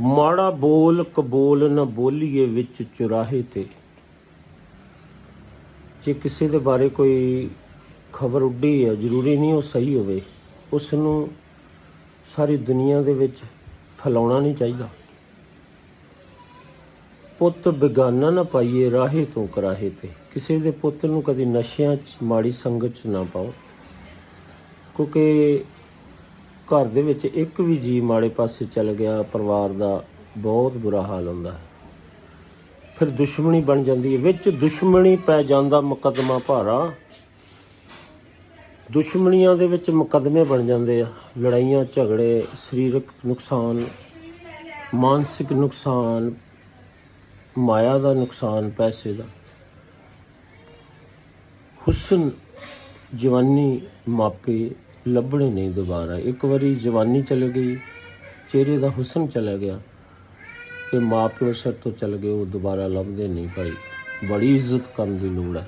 ਮਾੜਾ ਬੋਲ ਕਬੋਲ ਨਾ ਬੋਲੀਏ ਵਿੱਚ ਚੁਰਾਹੇ ਤੇ। ਜੇ ਕਿਸੇ ਦੇ ਬਾਰੇ ਕੋਈ ਖਬਰ ਉੱਡੀ ਹੈ ਜ਼ਰੂਰੀ ਨਹੀਂ ਉਹ ਸਹੀ ਹੋਵੇ। ਉਸ ਨੂੰ ਸਾਰੀ ਦੁਨੀਆ ਦੇ ਵਿੱਚ ਫੈਲਾਉਣਾ ਨਹੀਂ ਚਾਹੀਦਾ। ਪੁੱਤ ਬੇਗਾਨਾ ਨਾ ਪਾਈਏ ਰਾਹੇ ਤੋਂ ਕਰਾਹੇ ਤੇ। ਕਿਸੇ ਦੇ ਪੁੱਤ ਨੂੰ ਕਦੀ ਨਸ਼ਿਆਂ 'ਚ, ਮਾੜੀ ਸੰਗਤ 'ਚ ਨਾ ਪਾਓ। ਕਿਉਂਕਿ ਘਰ ਦੇ ਵਿੱਚ ਇੱਕ ਵੀ ਜੀ ਮਾੜੇ ਪਾਸੇ ਚੱਲ ਗਿਆ, ਪਰਿਵਾਰ ਦਾ ਬਹੁਤ ਬੁਰਾ ਹਾਲ ਹੁੰਦਾ ਹੈ। ਫਿਰ ਦੁਸ਼ਮਣੀ ਬਣ ਜਾਂਦੀ ਹੈ। ਵਿੱਚ ਦੁਸ਼ਮਣੀ ਪੈ ਜਾਂਦਾ ਮੁਕੱਦਮਾ ਭਾਰਾ। ਦੁਸ਼ਮਣੀਆਂ ਦੇ ਵਿੱਚ ਮੁਕੱਦਮੇ ਬਣ ਜਾਂਦੇ ਆ। ਲੜਾਈਆਂ, ਝਗੜੇ, ਸਰੀਰਕ ਨੁਕਸਾਨ, ਮਾਨਸਿਕ ਨੁਕਸਾਨ, ਮਾਇਆ ਦਾ ਨੁਕਸਾਨ, ਪੈਸੇ ਦਾ। ਹੁਸਨ ਜਵਾਨੀ ਮਾਪੇ ਲੱਭਣੇ ਨਹੀਂ ਦੁਬਾਰਾ। ਇੱਕ ਵਾਰੀ ਜਵਾਨੀ ਚਲੇ ਗਈ, ਚਿਹਰੇ ਦਾ ਹੁਸਨ ਚਲਾ ਗਿਆ ਤੇ ਮਾਪਿਓ ਸਿਰ ਤੋਂ ਚਲ ਗਏ, ਉਹ ਦੁਬਾਰਾ ਲੱਭਦੇ ਨਹੀਂ ਭਾਈ। ਬੜੀ ਇੱਜ਼ਤ ਕਰਨ ਦੀ ਲੋੜ ਹੈ।